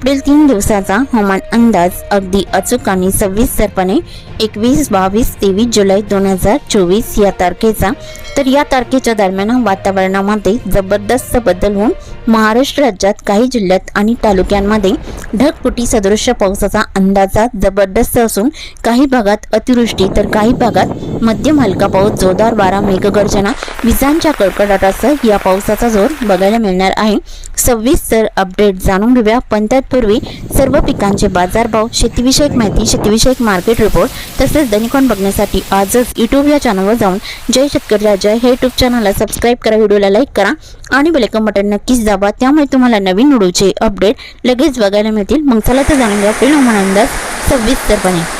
पुढील तीन दिवसाचा हवामान अंदाज अगदी अचूक आणि सविस्तरपणे एकवीस बावीस तेवीस जुलै दोन हजार चोवीस या तारखेचा. तर या तारखेच्या दरम्यान वातावरणामध्ये जबरदस्त बदल होऊन महाराष्ट्र राज्यात काही जिल्ह्यात आणि तालुक्यांमध्ये ढगपुटी सदृश्य पावसाचा अंदाजा जबरदस्त असून काही भागात अतिवृष्टी तर काही भागात मध्यम हलका पाऊस जोरदार वारा मेघगर्जना विजांच्या कडकडाटासह या पावसाचा जोर बघायला मिळणार आहे. सविस्तर अपडेट जाणून घेऊया. पण पूर्वी सर्व पिकांचे बाजारभाव शेतीविषयक माहिती शेतीविषयक मार्केट रिपोर्ट तसेच दैनिकॉन बघण्यासाठी आजच यूट्यूब या चॅनलवर जाऊन जय शेतकरी राजा हे यूट्यूब चॅनलला सबस्क्राईब करा व्हिडिओला लाईक करा आणि बेलकम बटन नक्कीच दाबा. त्यामुळे तुम्हाला नवीन व्हिडिओचे अपडेट लगेच बघायला मिळतील. मग चला तर जाणून घ्या. पुढील हवामान अंदाज सविस्तरपणे.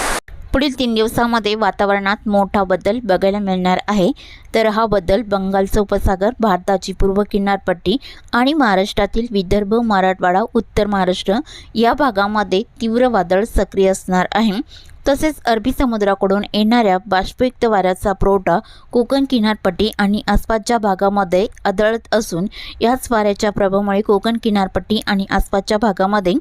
पुढील तीन दिवसामध्ये वातावरणात मोठा बदल बघायला मिळणार आहे. तर हा बदल बंगालचा उपसागर भारताची पूर्व किनारपट्टी आणि महाराष्ट्रातील विदर्भ मराठवाडा उत्तर महाराष्ट्र या भागामध्ये तीव्र वादळ सक्रिय असणार आहे. तसेच अरबी समुद्राकडून येणाऱ्या बाष्पयुक्त वाऱ्याचा पुरवठा कोकण किनारपट्टी आणि आसपासच्या भागामध्ये आदळत असून याच वाऱ्याच्या प्रभावामुळे कोकण किनारपट्टी आणि आसपासच्या भागामध्ये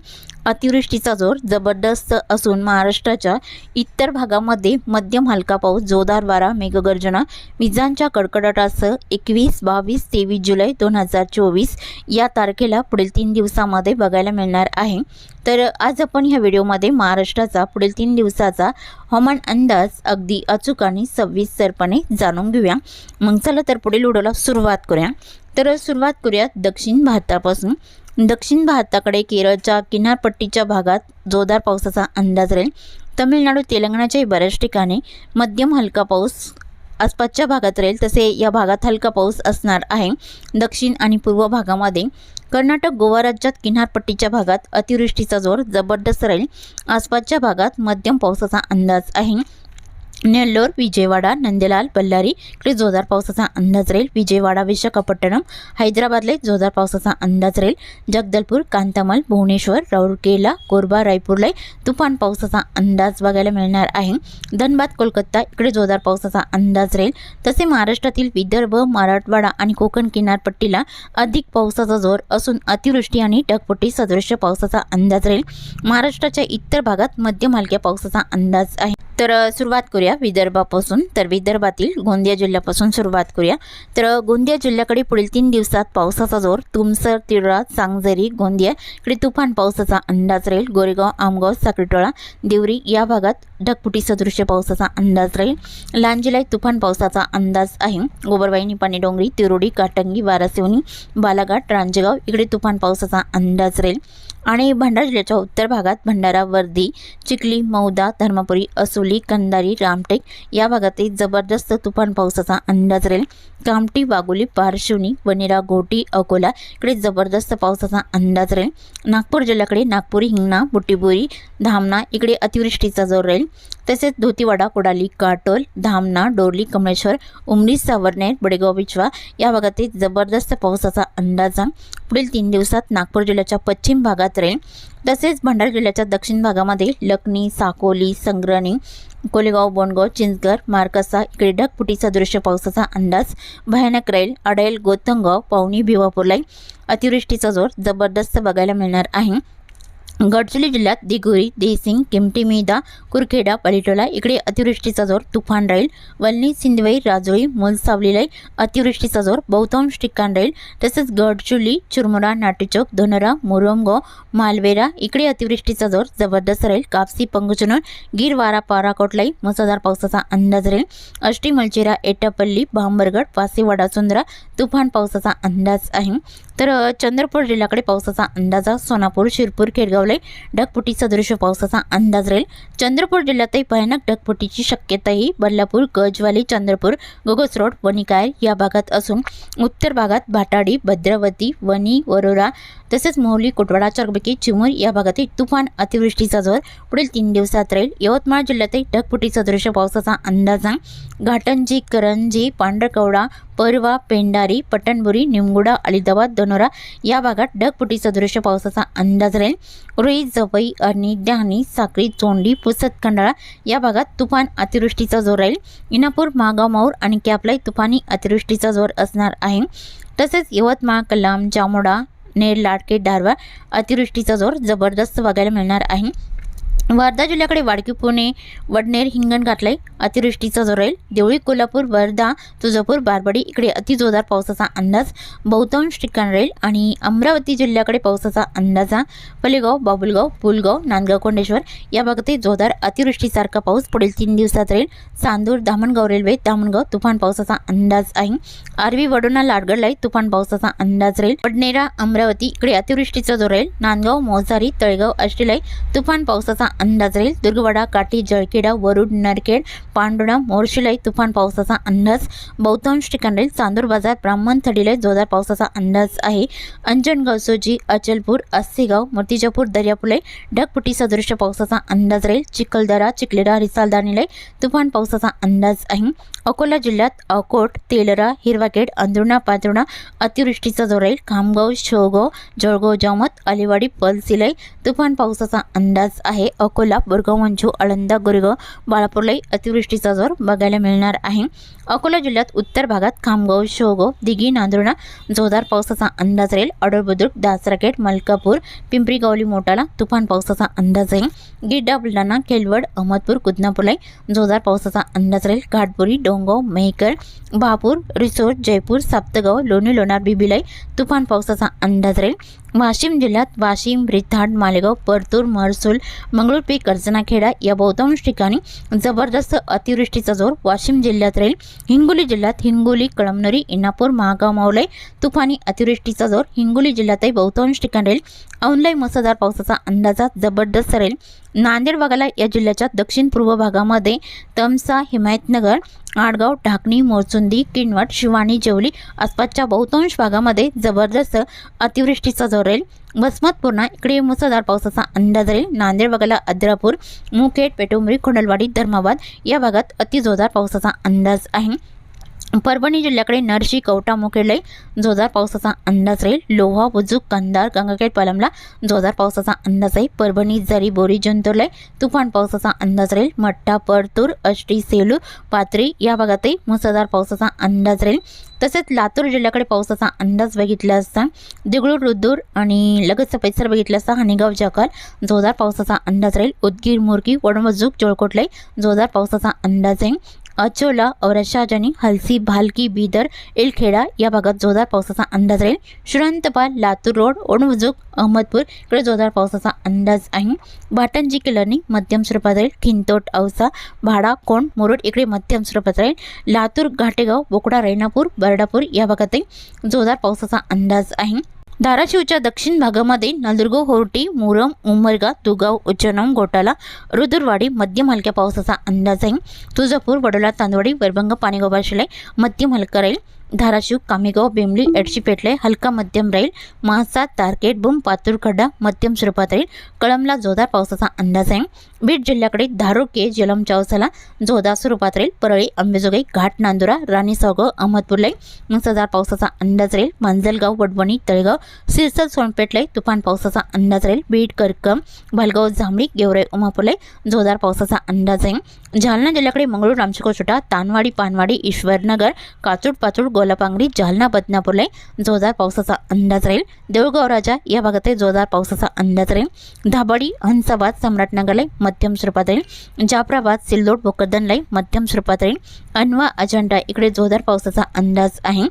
अतिवृष्टीचा जोर जबरदस्त असून महाराष्ट्राच्या इतर भागामध्ये मध्यम हलका पाऊस जोरदार वारा मेघगर्जना विजांच्या कडकडाटासह एकवीस बावीस तेवीस जुलै दोन हजार चोवीस या तारखेला पुढील तीन दिवसामध्ये बघायला मिळणार आहे. तर आज आपण ह्या व्हिडिओमध्ये महाराष्ट्राचा पुढील तीन दिवसाचा हवामान अंदाज अगदी अचूक आणि सविस्तरपणे जाणून घेऊया. मग चला तर पुढील व्हिडिओला सुरुवात करूया. तर सुरुवात करूया दक्षिण भारतापासून. दक्षिण भारताकडे केरळच्या किनारपट्टीच्या भागात जोरदार पावसाचा अंदाज राहील. तमिळनाडू तेलंगणाच्याही बऱ्याच ठिकाणी मध्यम हलका पाऊस आसपासच्या भागात राहील तसे या भागात हलका पाऊस असणार आहे. दक्षिण आणि पूर्व भागामध्ये कर्नाटक गोवा राज्यात किनारपट्टीच्या भागात अतिवृष्टीचा जोर जबरदस्त राहील. आसपासच्या भागात मध्यम पावसाचा अंदाज आहे. नेल्लोर विजयवाडा नंदेलाल बल्लारी इकडे जोरदार पावसाचा अंदाज राहील. विजयवाडा विशाखापट्टणम हैदराबादला जोरदार पावसाचा अंदाज राहील. जगदलपूर कांतामल भुवनेश्वर राऊरकेला कोरबा रायपूरला तुफान पावसाचा अंदाज बघायला मिळणार आहे. धनबाद कोलकाता इकडे जोरदार पावसाचा अंदाज राहील. तसे महाराष्ट्रातील विदर्भ मराठवाडा आणि कोकण किनारपट्टीला अधिक पावसाचा जोर असून अतिवृष्टी आणि ढगफुटी सदृश्य पावसाचा अंदाज राहील. महाराष्ट्राच्या इतर भागात मध्यम हलक्या पावसाचा अंदाज आहे. तर सुरुवात करूया विदर्भापासून. तर विदर्भातील गोंदिया जिल्ह्यापासून सुरुवात करूया. तर गोंदिया जिल्ह्याकडे पुढील तीन दिवसात पावसाचा जोर तुमसर तिळरा सांगझरी गोंदिया इकडे तुफान पावसाचा अंदाज राहील. गोरेगाव आमगाव साखरटोळा देवरी या भागात ढगपुटी सदृश्य पावसाचा अंदाज राहील. लांजीला तुफान पावसाचा अंदाज आहे. गोबरवाई निपाणी डोंगरी तिरोडी काटंगी वारासिवनी बालाघाट रांजेगाव इकडे तुफान पावसाचा अंदाज राहील. आणि भंडारा जिल्ह्याच्या उत्तर भागात भंडारा वर्धी चिखली मौदा धर्मपुरी असोली कंदारी रामटेक या भागातही जबरदस्त तुफान पावसाचा अंदाज राहील. कामटी वागोली पारशिवनी वनेरा घोटी अकोला इकडे जबरदस्त पावसाचा अंदाज राहील. नागपूर जिल्ह्याकडे नागपुरी हिंगणा बुटीबोरी धामणा इकडे अतिवृष्टीचा जोर राहील. तसेच धोतीवाडा कोडाली काटोल धामणा डोरली कमळेश्वर उमरी सावरनेर बडेगाव बिचवा या भागातील जबरदस्त पावसाचा अंदाज पुढील तीन दिवसात नागपूर जिल्ह्याच्या पश्चिम भागात राहील. तसेच भंडारा जिल्ह्याच्या दक्षिण भागामध्ये लखनी साकोली संग्रणी कोलेगाव बोंडगाव चिंचगड मार्कसा इकडे ढगपुटीचा दृश्य पावसाचा अंदाज भयानक राहील. अडेल गोतंगाव पावनी भिवापूरला अतिवृष्टीचा जोर जबरदस्त बघायला मिळणार आहे. गडचिरोली जिल्ह्यात दिगोरी देसिंग किमटीमिदा कुरखेडा पलिटोला इकडे अतिवृष्टीचा जोर तुफान राहील. वल्ली सिंदवई राजोळी मुलसावलीला अतिवृष्टीचा जोर. बहुतांश ठिकाण राहील. तसेच गडचिरोली चुरमुरा नाटेचौक धोनरा मुरमगाव मालवेरा इकडे अतिवृष्टीचा जोर जबरदस्त राहील. कापसी पंगचुनर गिरवारा पाराकोटलाई मुसळधार पावसाचा अंदाज राहील. अष्टी मलचेरा एटापल्ली भांबरगड पासेवाडा सुंदरा तुफान पावसाचा अंदाज आहे. तर चंद्रपूर जिल्ह्याकडे पावसाचा अंदाज सोनापूर शिरपूर खेडगावला ढगफुटी दृश्य पावसाचा अंदाज राहील. चंद्रपूर जिल्ह्यातही भयानक ढगपुटीची शक्यताही बल्लापूर गजवाली चंद्रपूर गोगस रोड वणिकायर या भागात असून उत्तर भागात भाटाडी भद्रावती वणी वरोरा तसेच मोहली कोटवाडा चरबकी चिमूर या भागातही तुफान अतिवृष्टीचा जोर पुढील तीन दिवसात राहील. यवतमाळ जिल्ह्यातही ढगफुटी दृश्य पावसाचा अंदाज घाटंजी करंजी पांढरकवडा परवा पेंडारी पटणबुरी निमगुडा अलिदाबाद दोनोरा या भागात ढगफुटी दृश्य पावसाचा अंदाज राहील. रुई जवई अर्णी डहाणी साक्री चोंडी पुसत खंडाळा या भागात तुफान अतिवृष्टीचा जोर राहील. इनापूर मागाव माऊर आणि कॅपलाई तुफानी अतिवृष्टीचा जोर असणार आहे. तसेच यवतमाळ कलाम जामोडा नेर लाडके डारवा अतिवृष्टीचा जोर जबरदस्त बघायला मिळणार आहे. वर्धा जिल्ह्याकडे वाडकी पुणे वडनेर हिंगण हिंगणघाटलाई अतिवृष्टीचा जोर राहील देवळी कोल्हापूर वर्धा तुळजापूर बारबडी इकडे अतिजोरदार पावसाचा अंदाज. बहुतांश ठिकाण राहील आणि अमरावती जिल्ह्याकडे पावसाचा अंदाजा पलेगाव बाबुलगाव पुलगाव नांदगाव कोंडेश्वर या भागातही जोरदार अतिवृष्टीसारखा पाऊस पुढील तीन दिवसात राहील. चांदूर धामणगाव रेल्वे दामणगाव तुफान पावसाचा अंदाज आहे. आरवी वडोना लाडगडलाई तुफान पावसाचा अंदाज राहील. वडनेरा अमरावती इकडे अतिवृष्टीचा जोर राहील नांदगाव मोजारी तळेगाव आष्टीलाई तुफान पावसाचा अंदाज राहील दुर्गवाडा काठी जळखेडा वरुड नरखेड पांडुणा मोर्शिलाई तुफान पावसाचा अंदाज बहुतांश ठिकाण राहील चांदूर बाजार ब्राह्मण थडीलाई जोरदार पावसाचा अंदाज आहे अंजनगाव सोजी अचलपूर अस्सेगाव मूर्तिजापूर दर्यापुलाई ढगपुटी सदृश पावसाचा अंदाज राहील चिखलदरा चिखलेरा रिसालदानीलाई तुफान पावसाचा अंदाज आहे अकोला जिल्ह्यात अकोट तेलरा हिरवाखेड अंदरुणा पातुर्णा अतिवृष्टीचा जोर राहील खामगाव शोगाव जळगाव जामत अलिवाडी पलसिलाई तुफान पावसाचा अंदाज आहे अकोला बुरगाव मंचू आळंदा गुरेगाव बाळापूरलाई अतिवृष्टीचा जोर बघायला मिळणार आहे. अकोला जिल्ह्यात उत्तर भागात खामगाव शोगाव दिघी नांदुर्णा जोरदार पावसाचा अंदाज राहील. अडळबुद्रुक दासराकेट मलकापूर पिंपरी गावली मोटाला तुफान पावसाचा अंदाज आहे गिड्डा बुलढाणा केलवड अहमदपूर कुदनापूरलाई जोरदार पावसाचा अंदाज राहील. घाटपुरी डोंगाव मेहकर बहापूर रिसोड जयपूर साप्तगाव लोणी लोणार बिबिलाई तुफान पावसाचा अंदाज राहील. वाशिम जिल्ह्यात वाशिम रिथाड मालेगाव परतूर महसूल मंगळूरपीक कर्जनाखेडा या बहुतांश ठिकाणी जबरदस्त अतिवृष्टीचा जोर वाशिम जिल्ह्यात राहील. हिंगोली जिल्ह्यात हिंगोली कळमनुरी इनापूर महागाव मावलाई तुफानी अतिवृष्टीचा जोर हिंगोली जिल्ह्यातही बहुतांश ठिकाणी राहील. औनलाई मुसळधार पावसाचा अंदाजा जबरदस्त राहील. नांदेड भागाला या जिल्ह्याच्या दक्षिण पूर्व भागामध्ये तमसा हिमायतनगर आडगाव ढाकणी मोरचुंदी किनवट शिवाणी जेवली आसपासच्या बहुतांश भागामध्ये जबरदस्त अतिवृष्टीचा जोर राहील वसमतपूर्णा इकडे मुसळधार पावसाचा अंदाज राहील. नांदेड भागाला अद्रापूर मुखेड पेटुंबरी खोंडलवाडी धर्माबाद या भागात अतिजोरदार पावसाचा अंदाज आहे. परभणी जिल्ह्याकडे नरशी कवटा मुखेडले जोरदार पावसाचा अंदाज राहील. लोहा बुजुक कंदार गंगाखेड पालमला जोरदार पावसाचा अंदाज आहे परभणी जरी बोरी जंतुरले तुफान पावसाचा अंदाज राहील. मठ्ठा परतूर अष्टी सेलू पात्री या भागातही मुसळधार पावसाचा अंदाज राहील. तसेच लातूर जिल्ह्याकडे पावसाचा अंदाज बघितला असता दिगळूर रुद्दूर आणि लगतचा परिसर बघितला असता हनेगाव जकाल जोरदार पावसाचा अंदाज राहील. उदगीर मुरगी वडमजूक जोळकोटलाई जोरदार पावसाचा अंदाज आहे अचोला औरशाजनी हलसी भालकी बिदर एलखेडा या भागात जोरदार पावसाचा अंदाज राहील. श्रंतपाल लातूर रोड ओणवजूक अहमदपूर इकडे जोरदार पावसाचा अंदाज आहे. भाटंजी किलरनी मध्यम स्वरूपात राहील. खिंतोट औसा भाडा कोंड मुरुड इकडे मध्यम स्वरूपात राहील. लातूर घाटेगाव बोकडा रेणापूर बर्डापूर या भागातही जोरदार पावसाचा अंदाज आहे. धाराशिवच्या दक्षिण भागामध्ये नलदुर्ग होर्टी मुरम उमरगा तुगाव उच्चनम गोटाला रुद्रवाडी मध्यम हलक्या पावसाचा अंदाज आहे. तुळजापूर वडोला तांदवाडी वरभंग पाणीगाव बाशिलाई मध्यम हलका राहील. धाराशिव कामेगाव बेंबली एडशी पेटले हलका मध्यम राहील. महासा तारकेट बुम पातूरखड्डा मध्यम स्वरूपात राहील. कळमला जोरदार पावसाचा अंदाज आहे. बीड जिल्ह्याकडे धारोके जलम चौसाला जोदा स्वरूपात राहील. परळी अंबेजोगाई घाट नांदुरा राणी सावगाव अहमदपूरलाई मुसळधार पावसाचा अंदाज राहील. मांजलगाव वडवणी तळेगाव सिरसर सोनपेटलाई तुफान पावसाचा अंदाज राहील. बीड करकम भालगाव जांभळी गेवराई उमापूरलाई जोरदार पावसाचा अंदाज आहे जालना जिल्ह्याकडे मंगळूर रामशिकोछोटा तानवाडी पानवाडी ईश्वरनगर काचूड पाचूड गोलापांगडी जालना बदनापूरलाई जोरदार पावसाचा अंदाज राहील. देऊळगाव राजा या भागातही जोरदार पावसाचा अंदाज राहील. धाबाडी हंसाबाद सम्राटनगरलाई मध्यम स्वरूपात राहील जाफराबाद सिल्लोड भोकरदनलाई मध्यम स्वरूपात राहील अनवा अजंडा. इकडे जोरदार पावसाचा अंदाज आहे.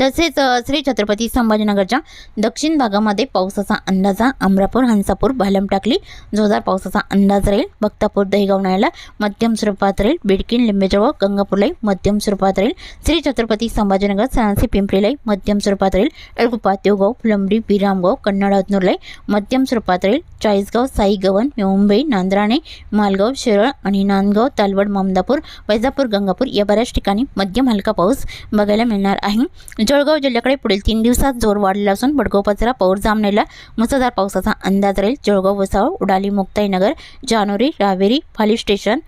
तसेच श्री छत्रपती संभाजीनगरच्या दक्षिण भागामध्ये पावसाचा अंदाज अमरापूर हंसापूर भालमटाकली जोरदार पावसाचा अंदाज राहील. भक्तापूर दहीगाव नाळ्याला मध्यम स्वरूपात राहील. बिडकीन लिंबेजवळ गंगापूरलाई मध्यम स्वरूपात राहील. श्री छत्रपती संभाजीनगर सरांसी पिंपरीलाई मध्यम स्वरूपात राहील. एळकुपा देवगाव फुलंबरी विरामगाव कन्नड हतनूरलाई मध्यम स्वरूपात राहील. चाळीसगाव साईगवन मुंबई नांद्राणे मालगाव शिरळ आणि नांदगाव तालवड ममदापूर वैजापूर गंगापूर या बऱ्याच ठिकाणी मध्यम हलका पाऊस बघायला मिळणार आहे. जळगाव जिल्ह्याकडे पुढील तीन दिवसात जोर वाढलेला असून बडगाव पचरा पौर जामनेला मुसळधार पावसाचा अंदाज राहील. जळगाव वसाळ उडाली मुक्ताईनगर जानोरी रावेरी फाली स्टेशन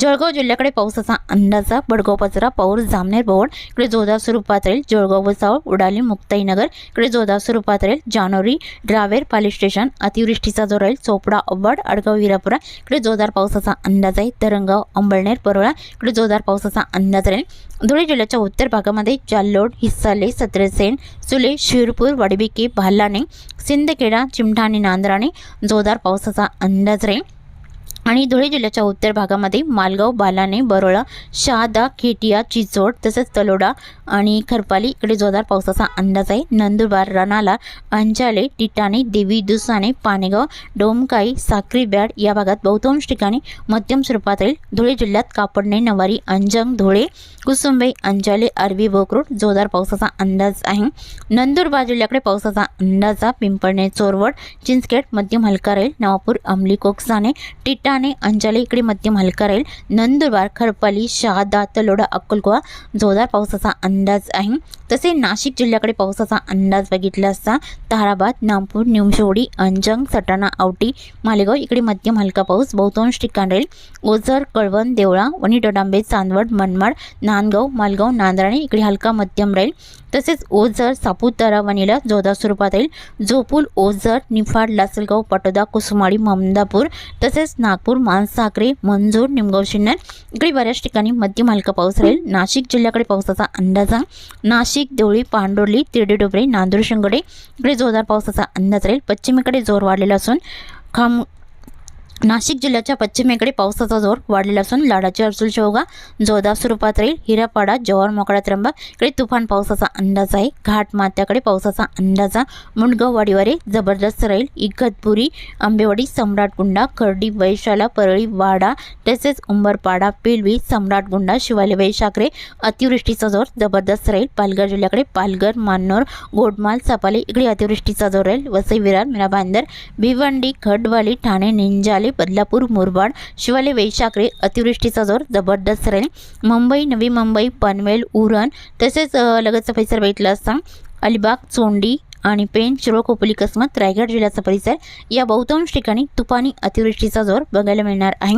जळगाव जिल्ह्याकडे पावसाचा अंदाजा बडगाव पचरा पौर जामनेर भवन इकडे जोरदार स्वरूपात राहील. जळगाव भुसावळ उडाली मुक्ताईनगर इकडे जोरदार स्वरूपात राहील. जानोरी ड्रावेर पाली स्टेशन अतिवृष्टीचा जो राहील. चोपडा अब्बाड अडगाव विरापुरा इकडे जोरदार पावसाचा अंदाज आहे. तरंगाव अंबळनेर परोळा इकडे जोरदार पावसाचा अंदाज राहील. धुळे जिल्ह्याच्या उत्तर भागामध्ये जाल्लोड हिस्साले सत्रसेन सुले शिरपूर वडबिके भालाणे सिंदखेडा चिमठाणे नांदराणे जोरदार पावसाचा अंदाज राहील. आणि धुळे जिल्ह्याच्या उत्तर भागामध्ये मालगाव बालाने बरोळा शहादा खेटिया चिचोड तसेच तलोडा आणि खरपाली इकडे जोरदार पावसाचा अंदाज आहे. नंदुरबार रणाला अंजाले टिटाणे देवी दुसाने पानेगाव डोमकाई साक्री बॅड या भागात बहुतांश ठिकाणी मध्यम स्वरूपात राहील. धुळे जिल्ह्यात कापडणे नवारी अंजंग धुळे कुसुंबे अंजाले आरवी बोकरूड जोरदार पावसाचा अंदाज आहे. नंदुरबार जिल्ह्याकडे पावसाचा अंदाजा पिंपळणे चोरवड चिंचखेड मध्यम हलका राहील. नवापूर अंमली कोकसाने टिटाणे अंजाले इकडे मध्यम हलका राहील नंदुरबार खरपाली शहादा तलोडा अक्कलकोवा जोरदार पावसाचा अंदाज आहे. तसे नाशिक जिल्ह्याकडे पावसाचा अंदाज बघितला असता ताराबाद नागपूर निमशोडी अंजंग सटाणा आवटी मालेगाव इकडे मध्यम हलका पाऊस बहुतांश ठिकाण राहील. ओझर कळवण देवळा वणी डोडांबे चांदवड मनमाड नांदगाव मालगाव नांदराणे इकडे हलका मध्यम राहील. तसेच ओझर सापुतारा वणीला जोरदार स्वरूपात राहील जोपूल ओझर निफाड लासलगाव पटोदा कुसुमाडी ममदापूर तसेच नागपूर मानसाखरे मंजूर निमगाव शिन्नर इकडे बऱ्याच ठिकाणी मध्यम हलका पाऊस राहील. नाशिक जिल्ह्याकडे पावसाचा अंदाज नाशिक देवळी पांडोर्ली तिरडी डोबरे नांदूर शिंगडे इकडे जोरदार पावसाचा अंदाज राहील. पश्चिमेकडे जोर वाढलेला असून खाम नाशिक जिल्ह्याच्या पश्चिमेकडे पावसाचा जोर वाढलेला असून लाडाची अर्सुल शेवगा जोरदार स्वरूपात राहील. हिरापाडा जव्हार मोकळा त्र्यंबा इकडे तुफान पावसाचा अंदाज आहे. घाट मात्याकडे पावसाचा अंदाजा मुंडगाव वाडीवारे जबरदस्त राहील. इगतपुरी आंबेवाडी सम्राटगुंडा खर्डी वैशाला परळी वाडा तसेच उंबरपाडा पेलवी सम्राटगुंडा शिवाले वैशाखरे अतिवृष्टीचा जोर जबरदस्त राहील. पालघर जिल्ह्याकडे पालघर मान्नोर गोडमाल सपाले इकडे अतिवृष्टीचा जोर राहील. वसई विरार मीरा भांदर भिवंडी खडवाली ठाणे निंजाले बदलापूर मुरबाड शिवाले वैशाखरे अतिवृष्टीचा जोर जबरदस्त राहील. मुंबई नवी मुंबई पनवेल उरण तसेच लगतचा परिसर बघितला असता अलिबाग चोंडी आणि पेन शिरोळ खोपोली कसमत रायगड जिल्ह्याचा परिसर. या बहुतांश ठिकाणी तुफानी अतिवृष्टीचा जोर बघायला मिळणार आहे.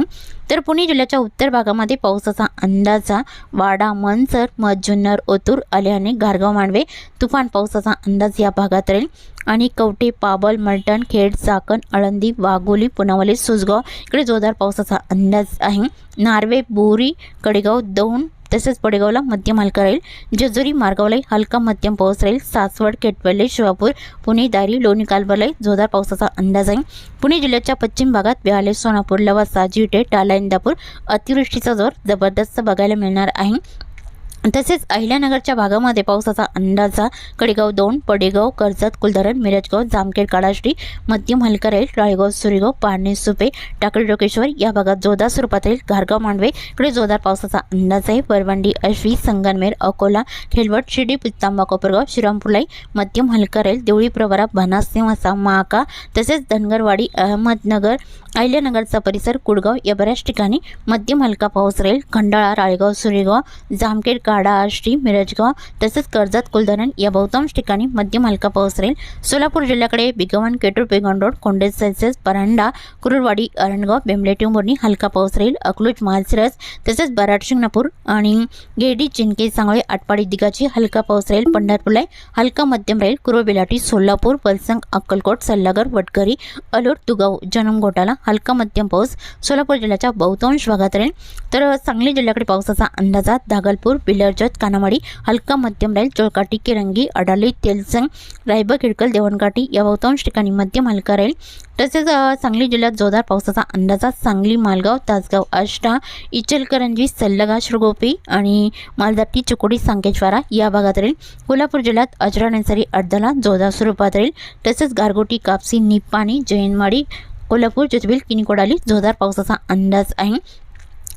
तर पुणे जिल्ह्याच्या उत्तर भागामध्ये पावसाचा अंदाजा वाडा मनसर मजुन्नर ओतूर आल्याने गारगाव मांडवे तुफान पावसाचा अंदाज या भागात राहील. आणि कवटे पाबल मलटण खेड चाकण आळंदी वाघोली पुनावली सुसगाव इकडे जोरदार पावसाचा अंदाज आहे. नार्वे बोरी कडेगाव दौंड तसेच पडेगावला मध्यम हलका राहील. जेजुरी मार्गावलाही हलका मध्यम पाऊस राहील. सासवड केटवले शिवापूर पुणे दारी लोणी कालबालाही जोरदार पावसाचा अंदाज आहे. पुणे जिल्ह्याच्या पश्चिम भागात बिहाले सोनापूर लवासा जिटे टाला इंदापूर अतिवृष्टीचा जोर जबरदस्त बघायला मिळणार आहे. तसेच अहिल्यानगरच्या भागामध्ये पावसाचा अंदाजा कडेगाव दोन पडेगाव कर्जत कुलधरण मिरजगाव जामखेड काळाश्री मध्यम हलका राहील राळेगाव सुरेगाव पारणे सुपे टाकळी डोकेश्वर या भागात जोरदार स्वरूपात राहील घारगाव मांडवे इकडे जोरदार पावसाचा अंदाज आहे. परवंडी अश्वी संगनमेर अकोला खेलवट शिर्डी पित्तांबा कोपरगाव श्रीरामपुलाई मध्यम हलका राहील देवळी प्रवरा बनास निवासा महाका तसेच धनगरवाडी अहमदनगर अहिल्यानगरचा परिसर कुडगाव या बऱ्याच ठिकाणी मध्यम हलका पाऊस राहील. खंडाळा राळेगाव सुरेगाव जामखेड वाडा आष्टी मिरजगाव तसेच कर्जत कुलधरण या बहुतांश ठिकाणी मध्यम हलका पाऊस राहील. सोलापूर जिल्ह्याकडे बिगवन केटूर पेगन रोड कोंडे सेल्सिअस परांडा कुरुरवाडी अरणगाव बेंबले हलका पाऊस राहील. अकलूज मालसिरस तसेच बराड शिंगणापूर आणि गेडी चिंके सांगळे आटपाडी दिगाची हलका पाऊस राहील. पंढरपूरला हलका मध्यम राहील. कुरुबिलाटी सोलापूर पलसंग अक्कलकोट सल्लागर वटकरी अलोट तुगाव जनम घोटाला हलका मध्यम पाऊस सोलापूर जिल्ह्याच्या बहुतांश भागात राहील. तर सांगली जिल्ह्याकडे पावसाचा अंदाजा दागलपूर बिलरजत कानामाडी हलका मध्यम राहील चोळकाटी किरंगी अडाली तेलसंग रायबा खिडकल देवणकाठी या बहुतांश ठिकाणी मध्यम हलका राहील. तसेच सांगली जिल्ह्यात जोरदार पावसाचा अंदाजा सांगली मालगाव तासगाव आष्टा इचलकरंजी सल्लगा श्रगोपी आणि मालदाटी चिकोडी सांकेश्वारा या भागात राहील. कोल्हापूर जिल्ह्यात अजरा नेसरी अर्धला जोरदार स्वरूपात राहील. तसेच गारगोटी कापसी निपाणी जैनमाडी कोल्हापूर जोतबिल किनिकोडाली जोरदार पावसाचा अंदाज आहे.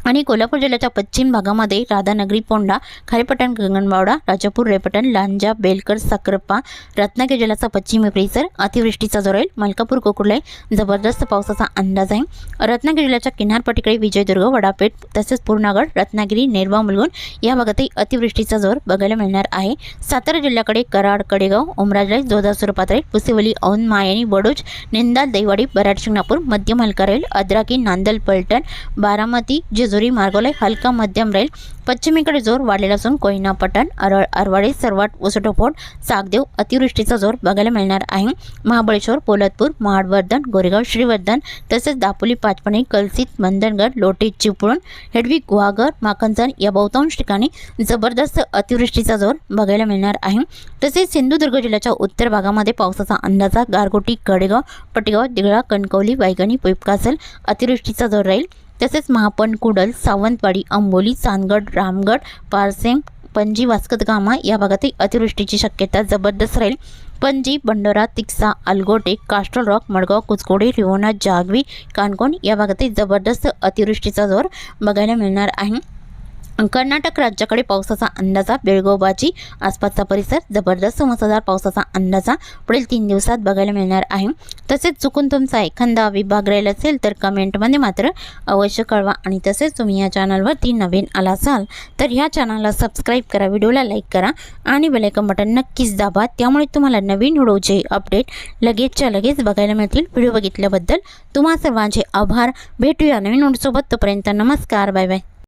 आणि कोल्हापूर जिल्ह्याच्या पश्चिम भागामध्ये राधानगरी पोंडा खारेपटण गगनबावडा राजापूर रेपटण लांजा बेलकर साखरप्पा रत्नागिरी जिल्ह्याचा पश्चिम परिसर अतिवृष्टीचा जोर राहील मलकापूर कोकुर्ले जबरदस्त पावसाचा अंदाज आहे. रत्नागिरी जिल्ह्याच्या किनारपट्टीकडे विजयदुर्ग वडापेठ तसेच पूर्णागड रत्नागिरी नेरवा मुलगुण या भागातही अतिवृष्टीचा जोर बघायला मिळणार आहे. सातारा जिल्ह्याकडे कराड कडेगाव उमराजलाई जोरदार स्वरूपात राहील पुसेवली औंध मायनी वडोज निंदा दैवाडी बराड शिंगणापूर मध्य मलका राहील अद्राकी नांदल पलटण बारामती जिज जेजुरी मार्गाला हलका मध्यम राहील. पश्चिमेकडे जोर वाढलेला असून कोयना पठाण अरळ अरवाडे सरवाट उसटोफोट सागदेव अतिवृष्टीचा जोर बघायला मिळणार आहे. महाबळेश्वर पोलादपूर महाडवर्धन गोरेगाव श्रीवर्धन तसेच दापोली पाचपणे कलसित मंदनगड लोटे चिपळूण हेडवी गुहागर माखनसन या बहुतांश ठिकाणी जबरदस्त अतिवृष्टीचा जोर बघायला मिळणार आहे. तसेच सिंधुदुर्ग जिल्ह्याच्या उत्तर भागामध्ये पावसाचा अंदाजा गारगोटी कडेगाव पटेगाव दिगळा कणकवली वायगणी पिपकासल अतिवृष्टीचा जोर राहील. तसेच महापण कुडल सावंतवाडी अंबोली चांदगड रामगड पारसेंग पणजी वास्कतगामा या भागातही अतिवृष्टीची शक्यता जबरदस्त राहील. पणजी बंडोरा तिक्सा अलगोटे कास्टल रॉक मडगाव कुचकोडे रिवोना जागवी कानकोण या भागातही जबरदस्त अतिवृष्टीचा जोर बघायला मिळणार आहे. कर्नाटक राज्याकडे पावसाचा अंदाजा बेळगावबाजी आसपासचा परिसर जबरदस्त मुसळधार पावसाचा अंदाजा पुढील तीन दिवसात बघायला मिळणार आहे. तसेच चुकून तुमचा एखादा विभाग राहील असेल तर कमेंटमध्ये मात्र अवश्य कळवा आणि तसेच तुम्ही या चॅनलवरती नवीन आला असाल तर ह्या चॅनलला सबस्क्राईब करा व्हिडिओला लाईक करा आणि बेलायकन बटन नक्कीच दाबा. त्यामुळे तुम्हाला नवीन व्हिडिओचे अपडेट लगेचच्या लगेच बघायला मिळतील. व्हिडिओ बघितल्याबद्दल तुम्हा सर्वांचे आभार. भेटूया नवीन व्हिडिओसोबत. तोपर्यंत नमस्कार. Bye bye